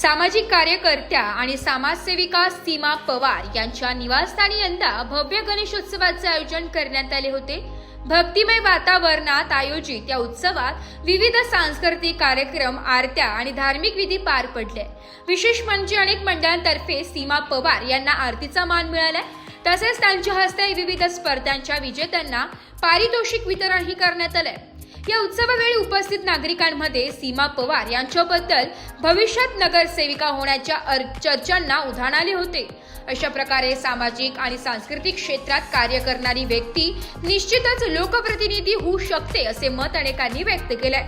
सामाजिक कार्यकर्त्या आणि समाजसेविका सीमा पवार यांच्या निवासस्थानी यंदा भव्य गणेशोत्सवाचे आयोजन करण्यात आले होते. भक्तिमय वातावरणात आयोजित या उत्सवात विविध सांस्कृतिक कार्यक्रम आरत्या आणि धार्मिक विधी पार पडले. विशेष म्हणजे अनेक मंडळांतर्फे सीमा पवार यांना आरतीचा मान मिळालाय. तसेच त्यांच्या हस्ते विविध स्पर्धांच्या विजेत्यांना पारितोषिक वितरणही करण्यात आलंय. या उत्सवावेळी उपस्थित नागरिकांमध्ये सीमा पवार यांच्याबद्दल भविष्यात नगरसेविका होण्याच्या चर्चांना उधाण आले होते. अशा प्रकारे सामाजिक आणि सांस्कृतिक क्षेत्रात कार्य करणारी व्यक्ती निश्चितच लोकप्रतिनिधी होऊ शकते असे मत अनेकांनी व्यक्त केलंय.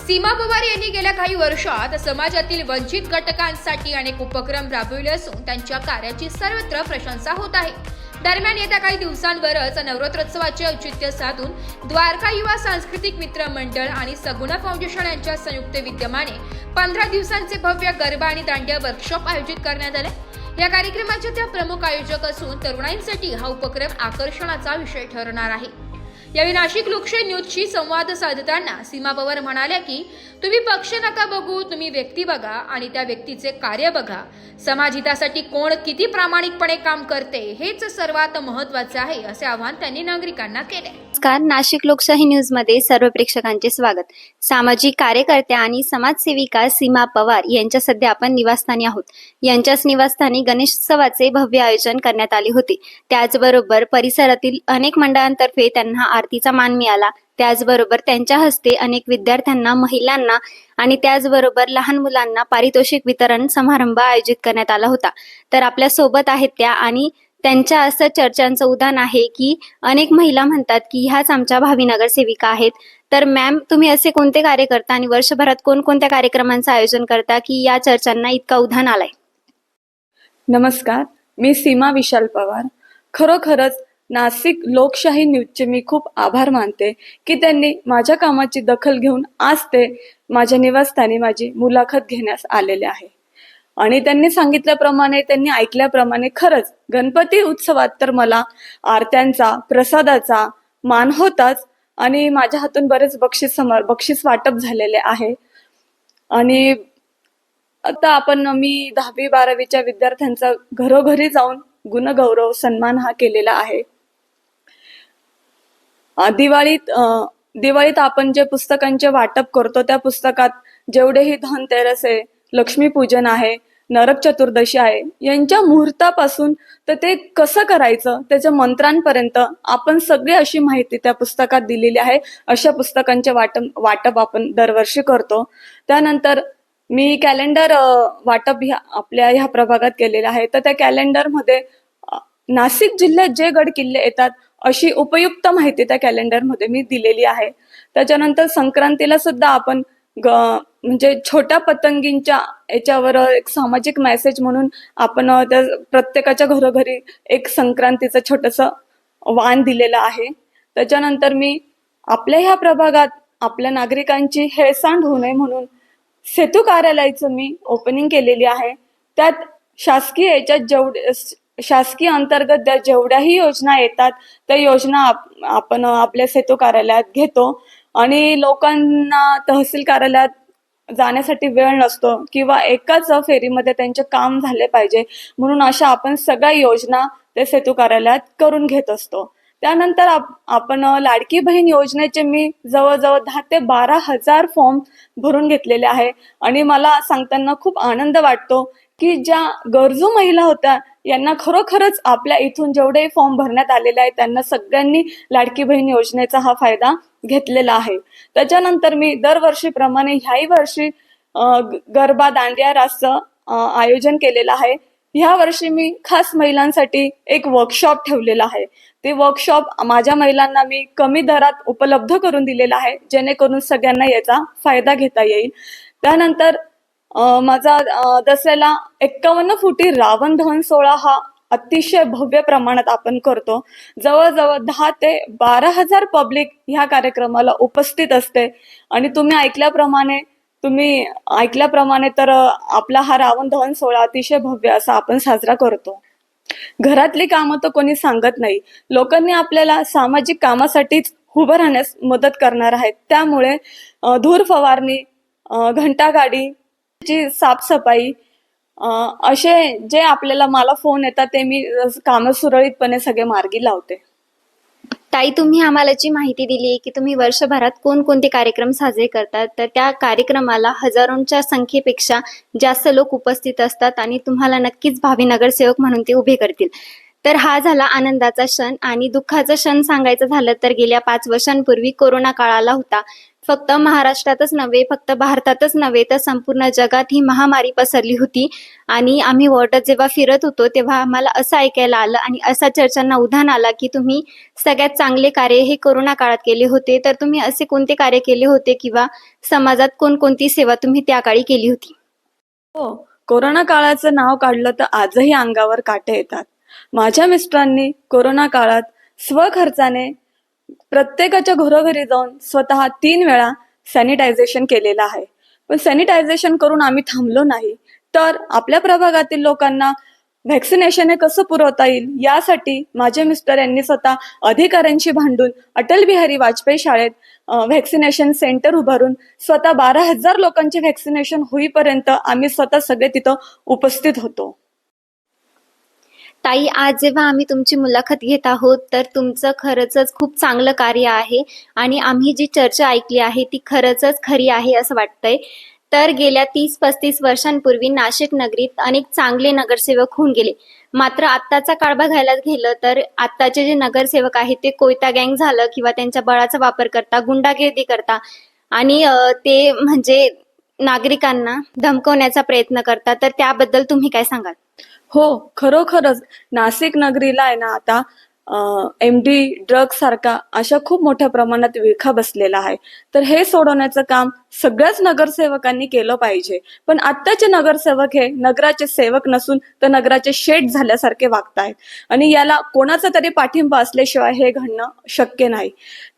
सीमा पवार यांनी गेल्या काही वर्षात समाजातील वंचित घटकांसाठी अनेक उपक्रम राबविले असून त्यांच्या कार्याची सर्वत्र प्रशंसा होत आहे. दरम्यान येत्या काही दिवसांवरच नवरात्रोत्सवाचे औचित्य साधून द्वारका युवा सांस्कृतिक मित्र मंडळ आणि सगुणा फाउंडेशन यांच्या संयुक्त विद्यमाने पंधरा दिवसांचे भव्य गरबा आणि दांडिया वर्कशॉप आयोजित करण्यात आले. या कार्यक्रमाच्या त्या प्रमुख आयोजक असून तरुणाईंसाठी हा उपक्रम आकर्षणाचा विषय ठरणार आहे. यावेळी नाशिक लोकशाही न्यूजशी संवाद साधताना सीमा पवार म्हणाल्या की तुम्ही पक्ष नका बघू तुम्ही व्यक्ती बघा आणि त्या व्यक्तीचे कार्य बघा. समाजहितासाठी कोण किती प्रामाणिकपणे काम करते हेच सर्वात महत्त्वाचे आहे असे आवाहन त्यांनी नागरिकांना केले. नमस्कार नाशिक लोकशाही न्यूजमध्ये सर्व प्रेक्षकांचे स्वागत. सामाजिक कार्यकर्त्या आणि समाजसेविका सीमा पवार यांच्या सध्या आपण निवासस्थानी आहोत. यांच्याच निवासस्थानी गणेशोत्सवाचे भव्य आयोजन करण्यात आले होते. त्याचबरोबर परिसरातील अनेक मंडळांतर्फे त्यांना आरतीचा मान मिळाला. त्याचबरोबर त्यांच्या हस्ते अनेक विद्यार्थ्यांना महिलांना आणि त्याचबरोबर लहान मुलांना पारितोषिक वितरण समारंभ आयोजित करण्यात आला होता. तर आपल्यासोबत आहेत त्या आणि त्यांच्या असं चर्चांचं उदाहरण आहे की अनेक महिला म्हणतात की ह्याच आमच्या भावी नगरसेविका आहेत. तर मॅम तुम्ही असे कोणते कार्य करता आणि वर्षभरात कोणकोणत्या कार्यक्रमांचं आयोजन करता की या चर्चांना इतका उधाण आलाय? नमस्कार मी सीमा विशाल पवार. खरोखरच नाशिक लोकशाही न्यूजचे मी खूप आभार मानते की त्यांनी माझ्या कामाची दखल घेऊन आज ते माझ्या निवासस्थानी माझी मुलाखत घेण्यास आलेले आहे. आणि त्यांनी सांगितल्याप्रमाणे त्यांनी ऐकल्याप्रमाणे खरंच गणपती उत्सवात तर मला आरत्यांचा प्रसादाचा मान होताच आणि माझ्या हातून बरेच बक्षीस समर बक्षीस वाटप झालेले आहे. आणि आता आपण मी दहावी बारावीच्या विद्यार्थ्यांचा घरोघरी जाऊन गुणगौरव सन्मान हा केलेला आहे. दिवाळीत दिवाळीत आपण जे पुस्तकांचे वाटप करतो त्या पुस्तकात जेवढेही धनतेरस आहे लक्ष्मीपूजन आहे नरक चतुर्दशी आहे यांच्या मुहूर्तापासून तर ते कसं करायचं त्याच्या मंत्रांपर्यंत आपण सगळी अशी माहिती त्या पुस्तकात दिलेली आहे अशा पुस्तकांचे वाटप वाटप आपण दरवर्षी करतो. त्यानंतर मी कॅलेंडर वाटप ह्या आपल्या ह्या प्रभागात केलेलं आहे. तर त्या कॅलेंडरमध्ये नाशिक जिल्ह्यात जे गड किल्ले येतात अशी उपयुक्त माहिती त्या कॅलेंडरमध्ये मी दिलेली आहे. त्याच्यानंतर संक्रांतीला सुद्धा आपण ग म्हणजे छोट्या पतंगींच्या याच्यावर एक सामाजिक मेसेज म्हणून आपण त्या प्रत्येकाच्या घरोघरी एक संक्रांतीचं छोटंसं वाण दिलेलं आहे. त्याच्यानंतर मी आपल्या ह्या प्रभागात आपल्या नागरिकांची हेळसांड होऊ नये म्हणून सेतू कार्यालयाचं मी ओपनिंग केलेली आहे. त्यात शासकीय याच्यात जेवढे शासकीय अंतर्गत ज्या जेवढ्याही योजना येतात त्या योजना आप- आपण आपल्या सेतू कार्यालयात घेतो. आणि लोकांना तहसील कार्यालयात जाण्यासाठी वेळ नसतो किंवा एकाच फेरीमध्ये त्यांचे काम झाले पाहिजे म्हणून अशा आपण सगळ्या योजना ते सेतू कार्यालयात करून घेत असतो. त्यानंतर आपण लाडकी बहीण योजनेचे मी जवळजवळ दहा ते बारा हजार फॉर्म भरून घेतलेले आहे. आणि मला सांगताना खूप आनंद वाटतो की ज्या गरजू महिला होत्या यांना खरोखरच आपल्या इथून जेवढे फॉर्म भरण्यात आलेले आहेत त्यांना सगळ्यांनी लाडकी बहीण योजनेचा हा फायदा घेतलेला आहे. त्याच्यानंतर मी दरवर्षीप्रमाणे ह्याही वर्षी गरबा दांडिया रासचं आयोजन केलेलं आहे. ह्या वर्षी मी खास महिलांसाठी एक वर्कशॉप ठेवलेला आहे. ते वर्कशॉप माझ्या महिलांना मी कमी दरात उपलब्ध करून दिलेला आहे जेणेकरून सगळ्यांना याचा फायदा घेता येईल. त्यानंतर माझा दसऱ्याला एक्कावन्न फुटी रावण दहन सोहळा हा अतिशय भव्य प्रमाणात आपण करतो. जवळजवळ दहा ते बारा हजार पब्लिक ह्या कार्यक्रमाला उपस्थित असते. आणि तुम्ही ऐकल्याप्रमाणे तुम्ही ऐकल्याप्रमाणे तर आपला हा रावण दहन सोहळा अतिशय भव्य असा आपण साजरा करतो. घरातली कामं तर कोणी सांगत नाही. लोकांनी आपल्याला सामाजिक कामासाठीच उभं राहण्यास मदत करणार आहेत. त्यामुळे धूर फवारणी घंटागाडी ची साफसफाई असे जे आपल्याला मला फोन येतात ते मी कामं सुरळीतपणे सगळे मार्गी लावते. ताई तुम्ही आम्हाला जी माहिती दिली की तुम्ही वर्षभरात कोणकोणते कार्यक्रम साजरे करतात तर त्या कार्यक्रमाला हजारोंच्या संख्येपेक्षा जास्त लोक उपस्थित असतात आणि तुम्हाला नक्कीच भावी नगरसेवक म्हणून ते उभे करतील. तर हा झाला आनंदाचा क्षण आणि दुःखाचा क्षण सांगायचं झालं तर गेल्या पाच वर्षांपूर्वी कोरोना काळाला होता. फक्त महाराष्ट्रातच नव्हे फक्त भारतातच नव्हे तर संपूर्ण जगात ही महामारी पसरली होती. आणि आम्ही वॉर्डात जेव्हा फिरत होतो तेव्हा आम्हाला असं ऐकायला आलं आणि असा चर्चांना उधाण आला की तुम्ही सगळ्यात चांगले कार्य हे कोरोना काळात केले होते. तर तुम्ही असे कोणते कार्य केले होते किंवा समाजात कोणकोणती सेवा तुम्ही त्या काळी केली होती? हो कोरोना काळाचं नाव काढलं तर आजही अंगावर काटे येतात. माझ्या मिस्टरांनी कोरोना काळात स्वखर्चाने प्रत्येकाच्या घरोघरी जाऊन स्वतः तीन वेळा सॅनिटायझेशन केलेलं आहे. पण सॅनिटायझेशन करून आम्ही थांबलो नाही. तर आपल्या प्रभागातील लोकांना व्हॅक्सिनेशन हे कसं पुरवता येईल यासाठी माझे मिस्टर यांनी स्वतः अधिकाऱ्यांशी भांडून अटल बिहारी वाजपेयी शाळेत व्हॅक्सिनेशन सेंटर उभारून स्वतः बारा हजार लोकांचे व्हॅक्सिनेशन होईपर्यंत आम्ही स्वतः सगळे तिथं उपस्थित होतो. ताई आज जेव्हा आम्ही तुमची मुलाखत घेत आहोत तर तुमचं खरंच खूप चांगलं कार्य आहे आणि आम्ही जी चर्चा ऐकली आहे ती खरंच खरी आहे असं वाटतंय. तर गेल्या तीस पस्तीस वर्षांपूर्वी नाशिक नगरीत अनेक चांगले नगरसेवक होऊन गेले. मात्र आत्ताचा काळ बघायला गेलं तर आत्ताचे जे नगरसेवक आहेत ते कोयता गँग झालं किंवा त्यांच्या बळाचा वापर करता गुंडागिर्दी करता आणि ते म्हणजे नागरिकांना धमकवण्याचा प्रयत्न करता. तर त्याबद्दल तुम्ही काय सांगाल? हो खरोखरच नाशिक नगरीला आहे ना आता एम डी ड्रग सारखा अशा खूप मोठ्या प्रमाणात विळखा बसलेला आहे. तर हे सोडवण्याचं काम सगळ्याच नगरसेवकांनी केलं पाहिजे. पण आत्ताचे नगरसेवक हे नगराचे सेवक नसून तर नगराचे शेट झाल्यासारखे वागतायत. आणि याला कोणाचा तरी पाठिंबा असल्याशिवाय हे घडणं शक्य नाही.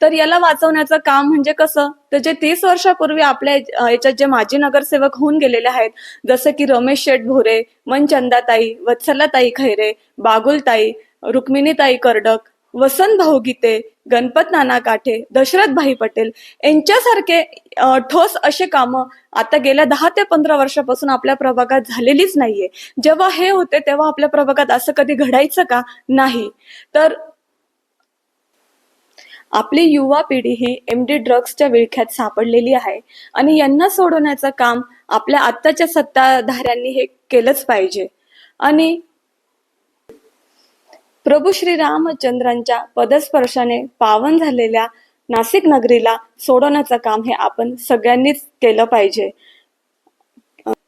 तर याला वाचवण्याचं काम म्हणजे कसं? तर जे तीस वर्षापूर्वी आपल्या याच्यात जे माजी नगरसेवक होऊन गेलेले आहेत जसं की रमेश शेठ भोरे मनचंदाताई वत्सलाताई खैरे बागुलताई रुक्मिणीताई कर्डक वसंत भाऊ गीते गणपत नाना काठे दशरथ भाई पटेल यांच्यासारखे ठोस असे कामं आता गेल्या दहा ते पंधरा वर्षापासून आपल्या प्रभागात झालेलीच नाहीये. जेव्हा हे होते तेव्हा आपल्या प्रभागात असं कधी घडायचं का? नाही. तर आपली युवा पिढी ही एम डी ड्रग्सच्या विळख्यात सापडलेली आहे आणि यांना सोडवण्याचं काम आपल्या आत्ताच्या सत्ताधाऱ्यांनी हे केलंच पाहिजे. आणि प्रभू श्री रामचंद्रांच्या पदस्पर्शाने पावन झालेल्या नाशिक नगरीला सोडवण्याचं काम हे आपण सगळ्यांनीच केलं पाहिजे.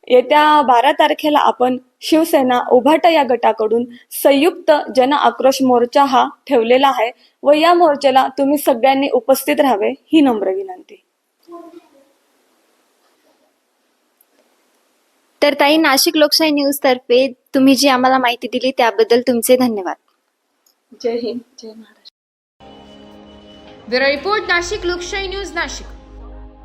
येत्या बारा तारखेला आपण शिवसेना उभाटा या गटाकडून संयुक्त जन आक्रोश मोर्चा हा ठेवलेला आहे व या मोर्चाला तुम्ही सगळ्यांनी उपस्थित राहावे ही नम्र विनंती. तर ताई नाशिक लोकशाही न्यूज तर्फे तुम्ही जी आम्हाला माहिती दिली त्याबद्दल तुमचे धन्यवाद. जय हिंद जय Maharashtra bureau report Nashik Lokshahi news Nashik